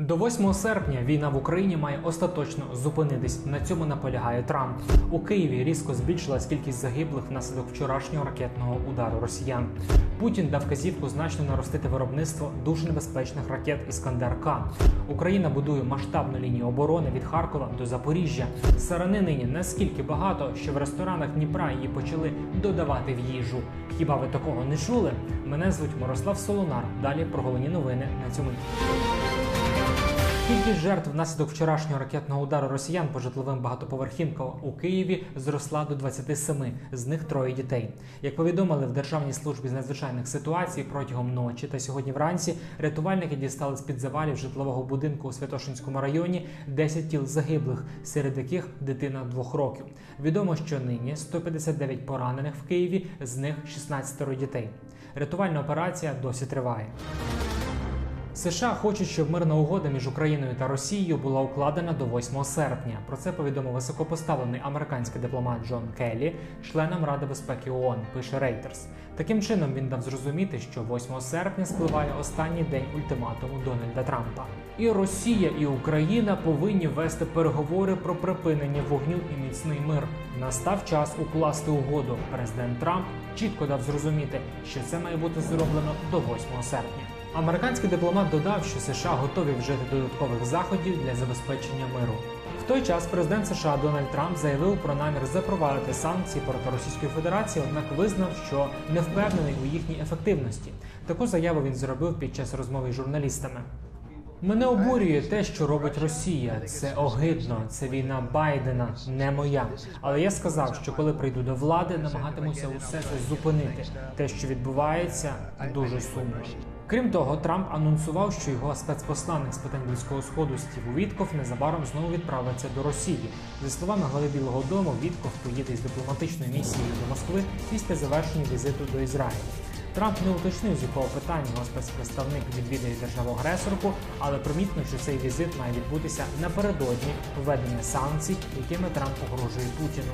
До 8 серпня війна в Україні має остаточно зупинитись. На цьому наполягає Трамп. У Києві різко збільшилась кількість загиблих внаслідок вчорашнього ракетного удару росіян. Путін дав казівку значно наростити виробництво дуже небезпечних ракет Іскандер К. Україна будує масштабну лінію оборони від Харкова до Запоріжжя. Сарани нині наскільки багато, що в ресторанах Дніпра її почали додавати в їжу. Хіба ви такого не чули? Мене звуть Мирослав Солонар. Далі про головні новини на цьому. Кількість жертв внаслідок вчорашнього ракетного удару росіян по житловим багатоповерхівкам у Києві зросла до 27, з них троє дітей. Як повідомили в Державній службі з надзвичайних ситуацій протягом ночі та сьогодні вранці рятувальники дістали з під завалів житлового будинку у Святошинському районі 10 тіл загиблих, серед яких дитина двох років. Відомо, що нині 159 поранених в Києві, з них 16 дітей. Рятувальна операція досі триває. США хочуть, щоб мирна угода між Україною та Росією була укладена до 8 серпня. Про це повідомив високопоставлений американський дипломат Джон Келлі, членам Ради безпеки ООН, пише Reuters. Таким чином він дав зрозуміти, що 8 серпня спливає останній день ультиматуму Дональда Трампа. І Росія, і Україна повинні вести переговори про припинення вогню і міцний мир. Настав час укласти угоду. Президент Трамп чітко дав зрозуміти, що це має бути зроблено до 8 серпня. Американський дипломат додав, що США готові вжити додаткових заходів для забезпечення миру. В той час президент США Дональд Трамп заявив про намір запровадити санкції проти Російської Федерації, однак визнав, що не впевнений у їхній ефективності. Таку заяву він зробив під час розмови з журналістами. Мене обурює те, що робить Росія. Це огидно. Це війна Байдена, не моя. Але я сказав, що коли прийду до влади, намагатимуся усе це зупинити. Те, що відбувається, дуже сумно. Крім того, Трамп анонсував, що його спецпосланник з питань близького сходу Стів Вітков незабаром знову відправиться до Росії. За словами глави Білого Дому, Вітков поїде з дипломатичною місією до Москви після завершення візиту до Ізраїлю. Трамп не уточнив, з якого питання його спецпредставник відвідає державу-агресорку, але примітно, що цей візит має відбутися напередодні введення санкцій, якими Трамп погрожує Путіну.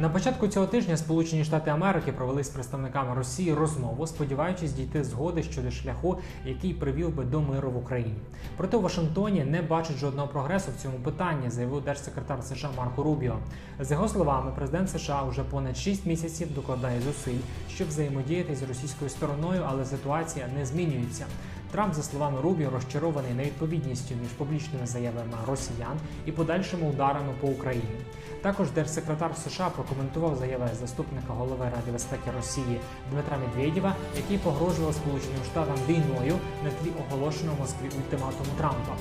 На початку цього тижня Сполучені Штати Америки провели з представниками Росії розмову, сподіваючись дійти згоди щодо шляху, який привів би до миру в Україні. Проте у Вашингтоні не бачить жодного прогресу в цьому питанні, заявив держсекретар США Марко Рубіо. За його словами, президент США вже понад 6 місяців докладає зусиль, щоб взаємодіяти з російською стороною, але ситуація не змінюється. Трамп, за словами Рубі, розчарований невідповідністю між публічними заявами росіян і подальшими ударами по Україні. Також держсекретар США прокоментував заяви заступника голови Ради безпеки Росії Дмитра Медведєва, який погрожував Сполученим Штатам війною на тлі оголошеного Москві ультиматуму Трампа.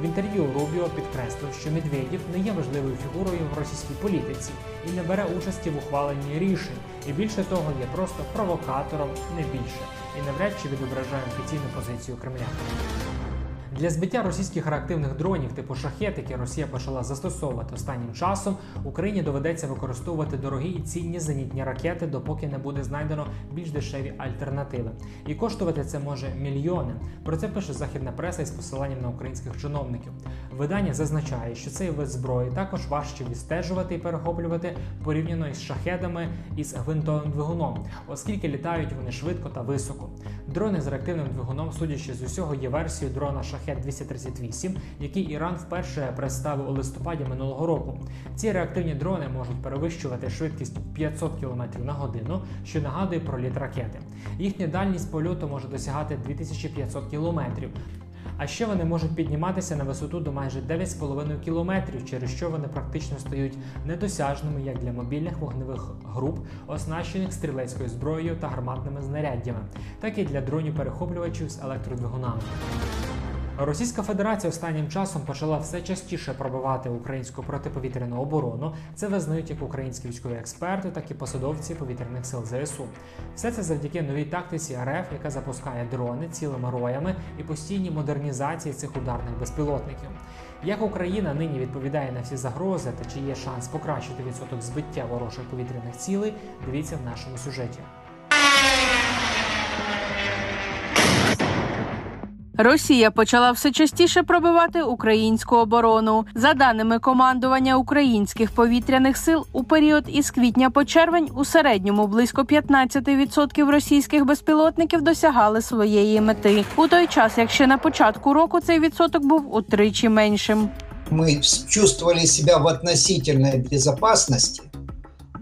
В інтерв'ю Рубіо підкреслив, що Медведєв не є важливою фігурою в російській політиці і не бере участі в ухваленні рішень, і більше того є просто провокатором, не більше, і навряд чи відображає офіційну позицію Кремля. Для збиття російських реактивних дронів типу шахет, які Росія почала застосовувати останнім часом, Україні доведеться використовувати дорогі і цінні зенітні ракети, допоки не буде знайдено більш дешеві альтернативи. І коштувати це може мільйони. Про це пише західна преса із посиланням на українських чиновників. Видання зазначає, що цей вид зброї також важче відстежувати і перехоплювати порівняно із шахедами із гвинтовим двигуном, оскільки літають вони швидко та високо. Дрони з реактивним двигуном, судячи з усього, є версією дрона Шахет 238, який Іран вперше представив у листопаді минулого року. Ці реактивні дрони можуть перевищувати швидкість 500 км на годину, що нагадує про літ ракети. Їхня дальність польоту може досягати 2500 км. А ще вони можуть підніматися на висоту до майже 9,5 кілометрів, через що вони практично стають недосяжними як для мобільних вогневих груп, оснащених стрілецькою зброєю та гарматними знаряддями, так і для дронів перехоплювачів з електродвигунами. Російська Федерація останнім часом почала все частіше пробивати українську протиповітряну оборону. Це визнають як українські військові експерти, так і посадовці повітряних сил ЗСУ. Все це завдяки новій тактиці РФ, яка запускає дрони цілими роями і постійній модернізації цих ударних безпілотників. Як Україна нині відповідає на всі загрози та чи є шанс покращити відсоток збиття ворожих повітряних цілей? Дивіться в нашому сюжеті. Росія почала все частіше пробивати українську оборону. За даними командування українських повітряних сил, у період із квітня по червень у середньому близько 15% російських безпілотників досягали своєї мети. У той час, як ще на початку року цей відсоток був утричі меншим. мы чувствовали себя в относительной безопасности,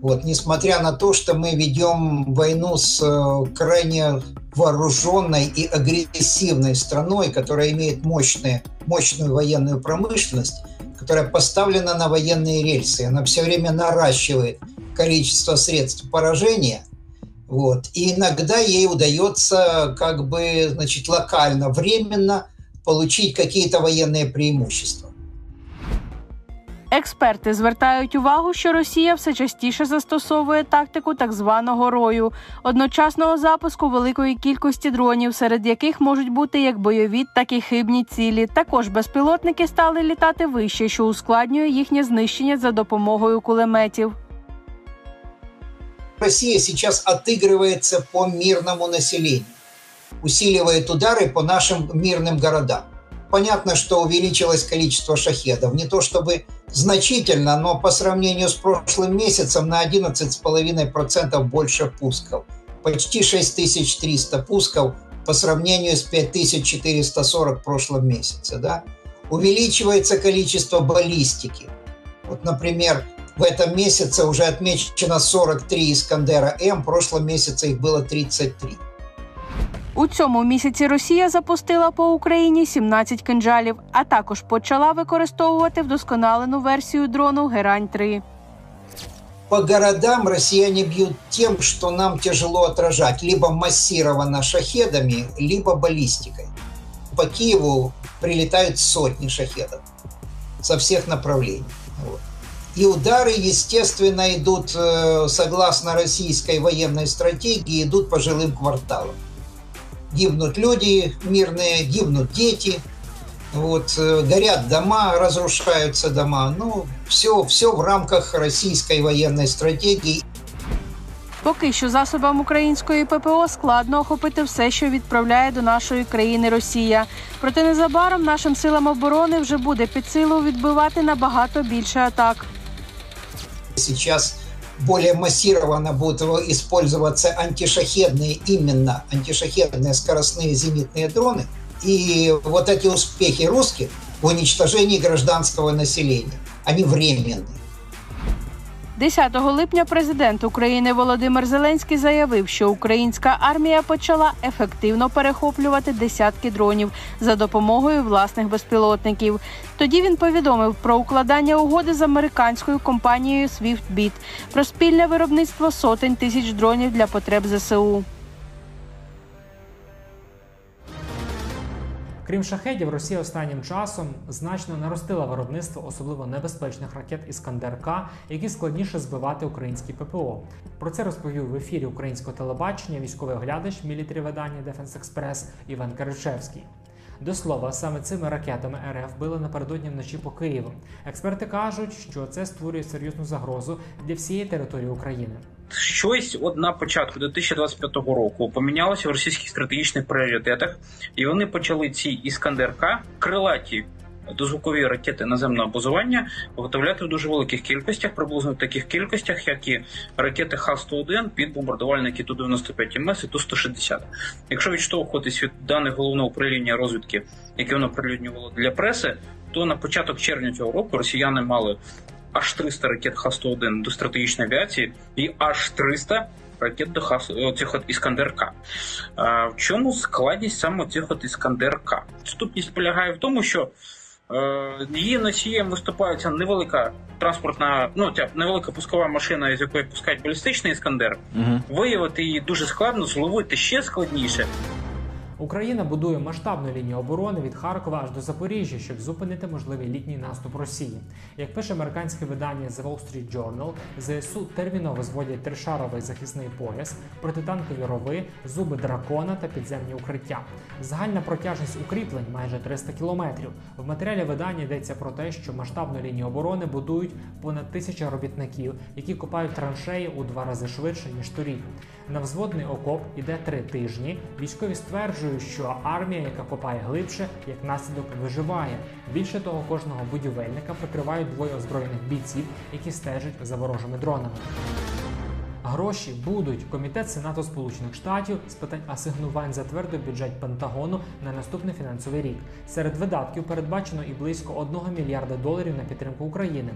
вот, несмотря на то, что мы ведем войну с э, крайне вооруженной и агрессивной страной, которая имеет мощные, мощную военную промышленность, которая поставлена на военные рельсы. Она все время наращивает количество средств поражения. Вот. И иногда ей удается как бы, значит, локально, временно получить какие-то военные преимущества. Експерти звертають увагу, що Росія все частіше застосовує тактику так званого рою одночасного запуску великої кількості дронів, серед яких можуть бути як бойові, так і хибні цілі. Також безпілотники стали літати вище, що ускладнює їхнє знищення за допомогою кулеметів. Россия сейчас отыгрывается по мирному населению, усиливает удары по нашим мирным городам. Понятно, что увеличилось количество шахедов. Не то чтобы значительно, но по сравнению с прошлым месяцем на 11,5% больше пусков. Почти 6300 пусков по сравнению с 5440 в прошлом месяце. Да? Увеличивается количество баллистики. Вот, например, в этом месяце уже отмечено 43 Искандера М, в прошлом месяце их было 33. У цьому місяці Росія запустила по Україні 17 кинджалів, а також почала використовувати вдосконалену версію дрону Герань 3 По городам россияне бьют тем, что нам тяжело отражать, либо массированно шахедами, либо баллистикой. По Киеву прилетают сотни шахедов со всех направлений. Вот. И удары, естественно, идут, э, согласно российской военной стратегии, идут по жилым кварталам. Гибнут люди мирные, гибнут дети, вот, э, горят дома, разрушаются дома. Ну, все, все в рамках российской военной стратегии. Поки що засобам української ППО складно охопити все, що відправляє до нашої країни Росія. Проте незабаром нашим силам оборони вже буде під силу відбивати набагато більше атак. Сейчас более массированно будут использоваться антишахедные, именно антишахедные скоростные зенитные дроны. И вот эти успехи русских в уничтожении гражданского населения, они временные. 10 липня президент України Володимир Зеленський заявив, що українська армія почала ефективно перехоплювати десятки дронів за допомогою власних безпілотників. Тоді він повідомив про укладання угоди з американською компанією SwiftBit про спільне виробництво сотень тисяч дронів для потреб ЗСУ. Крім шахедів, Росія останнім часом значно наростила виробництво особливо небезпечних ракет Іскандер К, які складніше збивати українські ППО. Про це розповів в ефірі українського телебачення військовий оглядач мілітарі видання Defense Express Іван Каричевський. До слова, саме цими ракетами РФ били напередодні вночі по Києву. Експерти кажуть, що це створює серйозну загрозу для всієї території України. Щось от на початку 2025 року помінялося в російських стратегічних пріоритетах, і вони почали ці іскандерка крилаті дозвукові ракети наземного базування виготовляти в дуже великих кількостях, приблизно в таких кількостях, як і ракети Х-101 під бомбардувальники Ту-95 МС і Ту-160. Якщо відштовхуватись від даних головного управління розвідки, яке воно прилюднювало для преси, то на початок червня цього року росіяни мали аж 300 ракет Х-101 до стратегічної авіації і аж 300 ракет до Хас... цих от Іскандер-К. В чому складність саме цих от Іскандер-К? Ступність полягає в тому, що е, її носієм виступається невелика транспортна, ну ця невелика пускова машина, з якої пускають балістичний іскандер. Угу. Виявити її дуже складно, зловити ще складніше. Україна будує масштабну лінію оборони від Харкова аж до Запоріжжя, щоб зупинити можливий літній наступ Росії. Як пише американське видання The Wall Street Journal, ЗСУ терміново зводять тришаровий захисний пояс, протитанкові рови, зуби дракона та підземні укриття. Загальна протяжність укріплень майже 300 кілометрів. В матеріалі видання йдеться про те, що масштабну лінію оборони будують понад тисяча робітників, які копають траншеї у два рази швидше ніж торік. На взводний окоп іде три тижні. Військові стверджують стверджують, що армія, яка копає глибше, як наслідок виживає. Більше того, кожного будівельника прикривають двоє озброєних бійців, які стежать за ворожими дронами. Гроші будуть. Комітет Сенату Сполучених Штатів з питань асигнувань затвердив бюджет Пентагону на наступний фінансовий рік. Серед видатків передбачено і близько 1 мільярда доларів на підтримку України.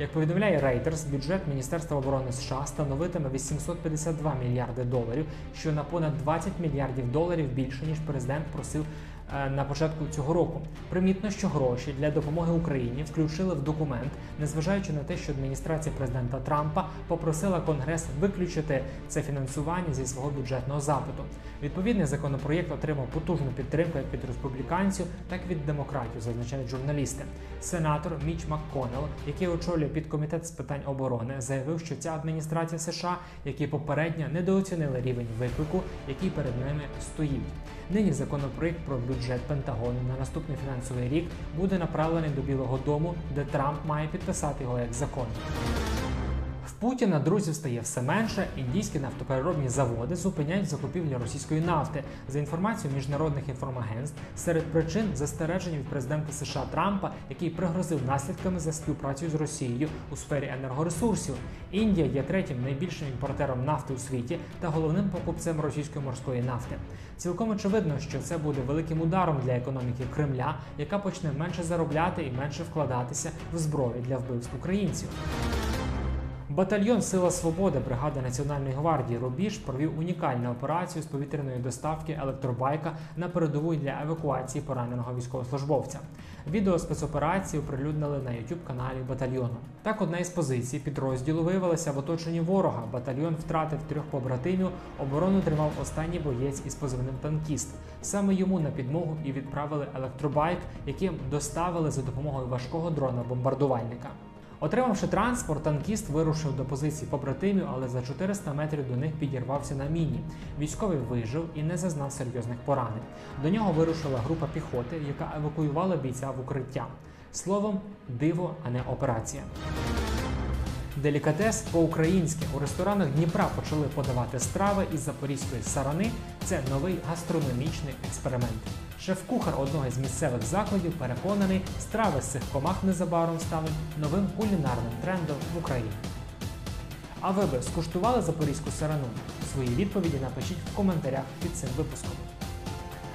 Як повідомляє Reuters, бюджет Міністерства оборони США становитиме 852 мільярди доларів, що на понад 20 мільярдів доларів більше ніж президент просив на початку цього року. Примітно, що гроші для допомоги Україні включили в документ, незважаючи на те, що адміністрація президента Трампа попросила Конгрес виключити це фінансування зі свого бюджетного запиту. Відповідний законопроєкт отримав потужну підтримку як від республіканців, так і від демократів, зазначають журналісти. Сенатор Міч МакКоннелл, який очолює підкомітет з питань оборони, заявив, що ця адміністрація США, які попередньо недооцінили рівень виклику, який перед ними стоїть. Нині законопроєкт про бюджет Пентагону на наступний фінансовий рік буде направлений до Білого Дому, де Трамп має підписати його як закон. Путіна друзів стає все менше. Індійські нафтопереробні заводи зупиняють закупівлю російської нафти. За інформацією міжнародних інформагентств, серед причин застереження від президента США Трампа, який пригрозив наслідками за співпрацю з Росією у сфері енергоресурсів. Індія є третім найбільшим імпортером нафти у світі та головним покупцем російської морської нафти. Цілком очевидно, що це буде великим ударом для економіки Кремля, яка почне менше заробляти і менше вкладатися в зброю для вбивств українців. Батальйон Сила Свободи бригади Національної гвардії Рубіж провів унікальну операцію з повітряної доставки електробайка на передову для евакуації пораненого військовослужбовця. Відео спецоперації оприлюднили на youtube каналі батальйону. Так, одна із позицій підрозділу виявилася в оточенні ворога. Батальйон втратив трьох побратимів. Оборону тримав останній боєць із позивним танкіст. Саме йому на підмогу і відправили електробайк, яким доставили за допомогою важкого дрона бомбардувальника. Отримавши транспорт, танкіст вирушив до позиції побратимів, але за 400 метрів до них підірвався на міні. Військовий вижив і не зазнав серйозних поранень. До нього вирушила група піхоти, яка евакуювала бійця в укриття. Словом, диво, а не операція. Делікатес по-українськи у ресторанах Дніпра почали подавати страви із запорізької сарани. Це новий гастрономічний експеримент. Шеф-кухар одного з місцевих закладів переконаний, страви з цих комах незабаром стануть новим кулінарним трендом в Україні. А ви би скуштували запорізьку сарану? Свої відповіді напишіть в коментарях під цим випуском.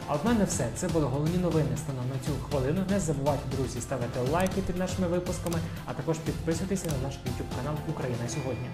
А в мене все. Це були головні новини станом на цю хвилину. Не забувайте, друзі, ставити лайки під нашими випусками, а також підписуйтеся на наш YouTube канал Україна сьогодні.